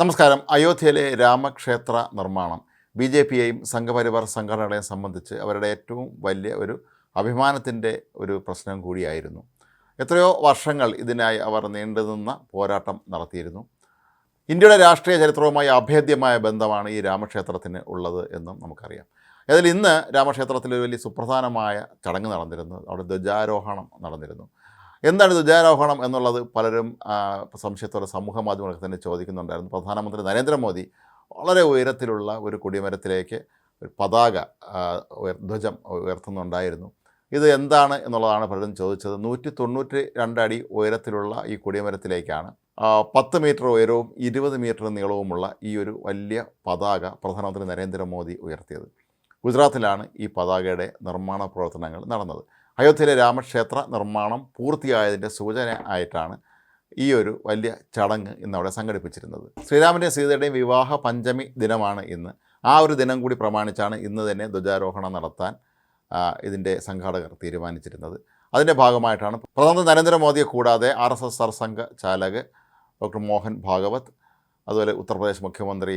നമസ്കാരം. അയോധ്യയിലെ രാമക്ഷേത്ര നിർമ്മാണം. ബി ജെ പിയെയും സംഘപരിവാർ സംഘടനകളെയും സംബന്ധിച്ച് അവരുടെ ഏറ്റവും വലിയ ഒരു അഭിമാനത്തിന്റെ ഒരു പ്രശ്നം കൂടിയായിരുന്നു. എത്രയോ വർഷങ്ങൾ ഇതിനായി അവർ നീണ്ടുനിന്ന പോരാട്ടം നടത്തിയിരുന്നു. ഇന്ത്യയുടെ രാഷ്ട്രീയ ചരിത്രവുമായി അഭേദ്യമായ ബന്ധമാണ് ഈ രാമക്ഷേത്രത്തിന് ഉള്ളത് എന്നും നമുക്കറിയാം. അതിൽ ഇന്ന് രാമക്ഷേത്രത്തിൽ ഒരു വലിയ സുപ്രധാനമായ ചടങ്ങ് നടന്നിരുന്നു. അവിടെ ധ്വജാരോഹണം നടന്നിരുന്നു. എന്താണ് ധ്വജാരോഹണം എന്നുള്ളത് പലരും സംശയത്തോടെ സമൂഹ മാധ്യമങ്ങളൊക്കെ തന്നെ ചോദിക്കുന്നുണ്ടായിരുന്നു. പ്രധാനമന്ത്രി നരേന്ദ്രമോദി വളരെ ഉയരത്തിലുള്ള ഒരു കൊടിമരത്തിലേക്ക് ഒരു പതാക ധ്വജം ഉയർത്തുന്നുണ്ടായിരുന്നു. ഇത് എന്താണ് എന്നുള്ളതാണ് പലരും ചോദിച്ചത്. നൂറ്റി തൊണ്ണൂറ്റി രണ്ടടി ഉയരത്തിലുള്ള ഈ കൊടിമരത്തിലേക്കാണ് ആ, പത്ത് മീറ്റർ ഉയരവും ഇരുപത് മീറ്റർ നീളവുമുള്ള ഈ ഒരു വലിയ പതാക പ്രധാനമന്ത്രി നരേന്ദ്രമോദി ഉയർത്തിയത്. ഗുജറാത്തിലാണ് ഈ പതാകയുടെ നിർമ്മാണ പ്രവർത്തനങ്ങൾ നടന്നത്. അയോധ്യയിലെ രാമക്ഷേത്ര നിർമ്മാണം പൂർത്തിയായതിന്റെ സൂചന ആയിട്ടാണ് ഈ ഒരു വലിയ ചടങ്ങ് ഇന്നവിടെ സംഘടിപ്പിച്ചിരുന്നത്. ശ്രീരാമന്റെയും സീതയുടെയും വിവാഹ പഞ്ചമി ദിനമാണ് ഇന്ന്. ആ ഒരു ദിനം കൂടി പ്രമാണിച്ചാണ് ഇന്ന് തന്നെ ധ്വജാരോഹണം നടത്താൻ ഇതിന്റെ സംഘാടകർ തീരുമാനിച്ചിരുന്നത്. അതിന്റെ ഭാഗമായിട്ടാണ് പ്രധാനമന്ത്രി നരേന്ദ്രമോദിയെ കൂടാതെ R S S Sarsanghchalak doctor Mohan Bhagwat അതുപോലെ ഉത്തർപ്രദേശ് മുഖ്യമന്ത്രി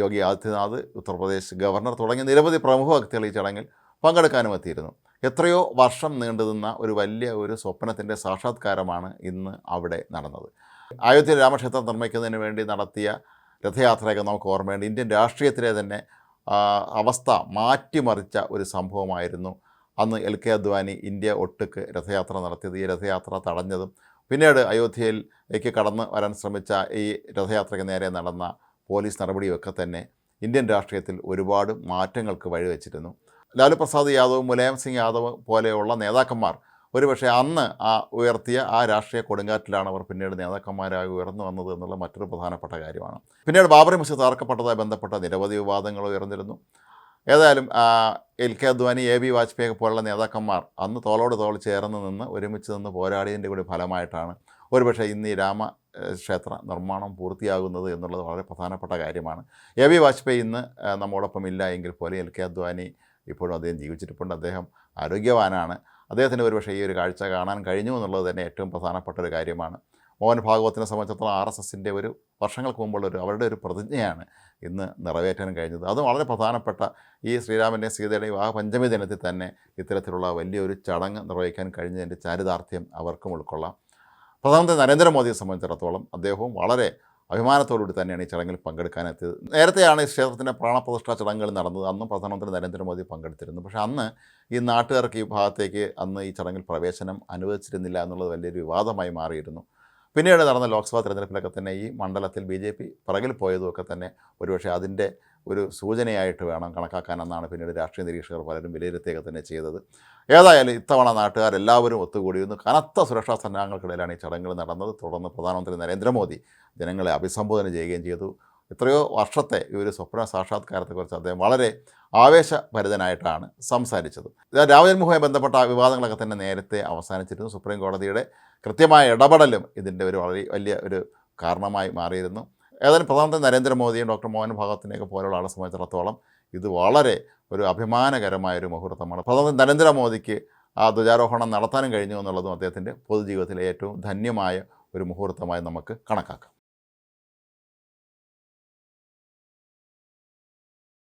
യോഗി ആദിത്യനാഥ് ഉത്തർപ്രദേശ് ഗവർണർ തുടങ്ങിയ നിരവധി പ്രമുഖ വ്യക്തികൾ ഈ ചടങ്ങിൽ പങ്കെടുക്കാനും എത്തിയിരുന്നു. എത്രയോ വർഷം നീണ്ടുനിന്ന ഒരു വലിയ ഒരു സ്വപ്നത്തിന്റെ സാക്ഷാത്കാരമാണ് ഇന്ന് അവിടെ നടന്നത്. അയോധ്യ രാമക്ഷേത്രം നിർമ്മിക്കുന്നതിന് വേണ്ടി നടത്തിയ രഥയാത്രയൊക്കെ നമുക്ക് ഓർമ്മയുണ്ട്. ഇന്ത്യൻ രാഷ്ട്രീയത്തിലെ തന്നെ അവസ്ഥ മാറ്റിമറിച്ച ഒരു സംഭവമായിരുന്നു അന്ന് എൽ കെ അദ്വാനി ഇന്ത്യ ഒട്ടുക്ക് രഥയാത്ര നടത്തിയത്. ഈ രഥയാത്ര തടഞ്ഞതും പിന്നീട് അയോധ്യയിലേക്ക് കടന്നു വരാൻ ശ്രമിച്ച ഈ രഥയാത്രയ്ക്ക് നേരെ നടന്ന പോലീസ് നടപടിയൊക്കെ തന്നെ ഇന്ത്യൻ രാഷ്ട്രീയത്തിൽ ഒരുപാട് മാറ്റങ്ങൾക്ക് വഴിവെച്ചിരുന്നു. ലാലു പ്രസാദ് യാദവ് മുലായം സിംഗ് യാദവ് പോലെയുള്ള നേതാക്കന്മാർ. ഒരുപക്ഷെ അന്ന് ആ ഉയർത്തിയ ആ രാഷ്ട്രീയ കൊടുങ്കാറ്റിലാണ് അവർ പിന്നീട് നേതാക്കന്മാരായി ഉയർന്നു വന്നത് എന്നുള്ള മറ്റൊരു പ്രധാനപ്പെട്ട കാര്യമാണ്. പിന്നീട് ബാബറി മസ്ജിദ് തകർക്കപ്പെട്ടതായി ബന്ധപ്പെട്ട നിരവധി വിവാദങ്ങൾ ഉയർന്നിരുന്നു. ഏതായാലും L K Advani A B Vajpayee പോലുള്ള നേതാക്കന്മാർ അന്ന് തോളോട് തോൾ ചേർന്ന് നിന്ന് ഒരുമിച്ച് നിന്ന് പോരാടിയതിന്റെ കൂടി ഫലമായിട്ടാണ് ഒരുപക്ഷെ ഇന്ന് ഈ രാമ ക്ഷേത്ര നിർമ്മാണം പൂർത്തിയാകുന്നത് എന്നുള്ളത് വളരെ പ്രധാനപ്പെട്ട കാര്യമാണ്. എ ബി വാജ്പേയി ഇന്ന് നമ്മോടൊപ്പം ഇല്ല എങ്കിൽ പോലും എൽ കെ അദ്വാനി ഇപ്പോഴും അദ്ദേഹം ജീവിച്ചിരിപ്പുണ്ട്. അദ്ദേഹം ആരോഗ്യവാനാണ്. അദ്ദേഹത്തിന് ഒരുപക്ഷെ ഈ ഒരു കാഴ്ച കാണാൻ കഴിഞ്ഞു എന്നുള്ളത് തന്നെ ഏറ്റവും പ്രധാനപ്പെട്ട ഒരു കാര്യമാണ്. മോഹൻ ഭാഗവത്തിനെ സംബന്ധിച്ചിടത്തോളം ആർ എസ് എസിന്റെ ഒരു വർഷങ്ങൾക്ക് മുമ്പുള്ള ഒരു അവരുടെ ഒരു പ്രതിജ്ഞയാണ് ഇന്ന് നിറവേറ്റാൻ കഴിഞ്ഞത്. അത് വളരെ പ്രധാനപ്പെട്ട ഈ ശ്രീരാമന്റെയും സീതയുടെയും വിവാഹ പഞ്ചമി ദിനത്തിൽ തന്നെ ഇത്തരത്തിലുള്ള വലിയൊരു ചടങ്ങ് നിർവഹിക്കാൻ കഴിഞ്ഞതിന്റെ ചാരിതാർത്ഥ്യം അവർക്കും ഉൾക്കൊള്ളാം. പ്രധാനമന്ത്രി നരേന്ദ്രമോദിയെ സംബന്ധിച്ചിടത്തോളം അദ്ദേഹവും വളരെ അഭിമാനത്തോടുകൂടി തന്നെയാണ് ഈ ചടങ്ങിൽ പങ്കെടുക്കാനെത്തിയത്. നേരത്തെയാണ് ഈ ക്ഷേത്രത്തിന്റെ പ്രാണപ്രതിഷ്ഠാ ചടങ്ങുകൾ നടന്നത്. അന്നും പ്രധാനമന്ത്രി നരേന്ദ്രമോദി പങ്കെടുത്തിരുന്നു. പക്ഷേ അന്ന് ഈ നാട്ടുകാർക്ക് ഈ ഭാഗത്തേക്ക് അന്ന് ഈ ചടങ്ങിൽ പ്രവേശനം അനുവദിച്ചിരുന്നില്ല എന്നുള്ളത് വലിയൊരു വിവാദമായി മാറിയിരുന്നു. പിന്നീട് നടന്ന ലോക്സഭാ തെരഞ്ഞെടുപ്പിലൊക്കെ തന്നെ ഈ മണ്ഡലത്തിൽ ബി ജെ പി പിറകിൽ പോയതുമൊക്കെ തന്നെ ഒരുപക്ഷെ അതിന്റെ ഒരു സൂചനയായിട്ട് വേണം കണക്കാക്കാനെന്നാണ് പിന്നീട് രാഷ്ട്രീയ നിരീക്ഷകർ പലരും വിലയിരുത്തുകയൊക്കെ തന്നെ ചെയ്തത്. ഏതായാലും ഇത്തവണ നാട്ടുകാരെല്ലാവരും ഒത്തുകൂടിയിരുന്നു കനത്ത സുരക്ഷാ സന്നാഹങ്ങൾക്കിടയിലാണ് ഈ ചടങ്ങുകൾ നടന്നത്. തുടർന്ന് പ്രധാനമന്ത്രി നരേന്ദ്രമോദി ജനങ്ങളെ അഭിസംബോധന ചെയ്യുകയും ചെയ്തു. എത്രയോ വർഷത്തെ ഈ ഒരു സ്വപ്ന സാക്ഷാത്കാരത്തെക്കുറിച്ച് അദ്ദേഹം വളരെ ആവേശഭരിതനായിട്ടാണ് സംസാരിച്ചത്. രാമജന്മഭൂമിയുമായി ബന്ധപ്പെട്ട വിവാദങ്ങളൊക്കെ തന്നെ നേരത്തെ അവസാനിച്ചിരുന്നു. സുപ്രീം കോടതിയുടെ കൃത്യമായ ഇടപെടലും ഇതിന്റെ ഒരു വളരെ വലിയ ഒരു കാരണമായി മാറിയിരുന്നു. ഏതായാലും പ്രധാനമന്ത്രി നരേന്ദ്രമോദിയും ഡോക്ടർ മോഹൻ ഭാഗത്തിനെയൊക്കെ പോലുള്ള ആളെ സംബന്ധിച്ചിടത്തോളം ഇത് വളരെ ഒരു അഭിമാനകരമായ ഒരു മുഹൂർത്തമാണ്. പ്രധാനമന്ത്രി നരേന്ദ്രമോദിക്ക് ആ ധ്വജാരോഹണം നടത്താനും കഴിഞ്ഞു എന്നുള്ളതും അദ്ദേഹത്തിന്റെ പൊതുജീവിതത്തിലെ ഏറ്റവും ധന്യമായ ഒരു മുഹൂർത്തമായി നമുക്ക് കണക്കാക്കാം.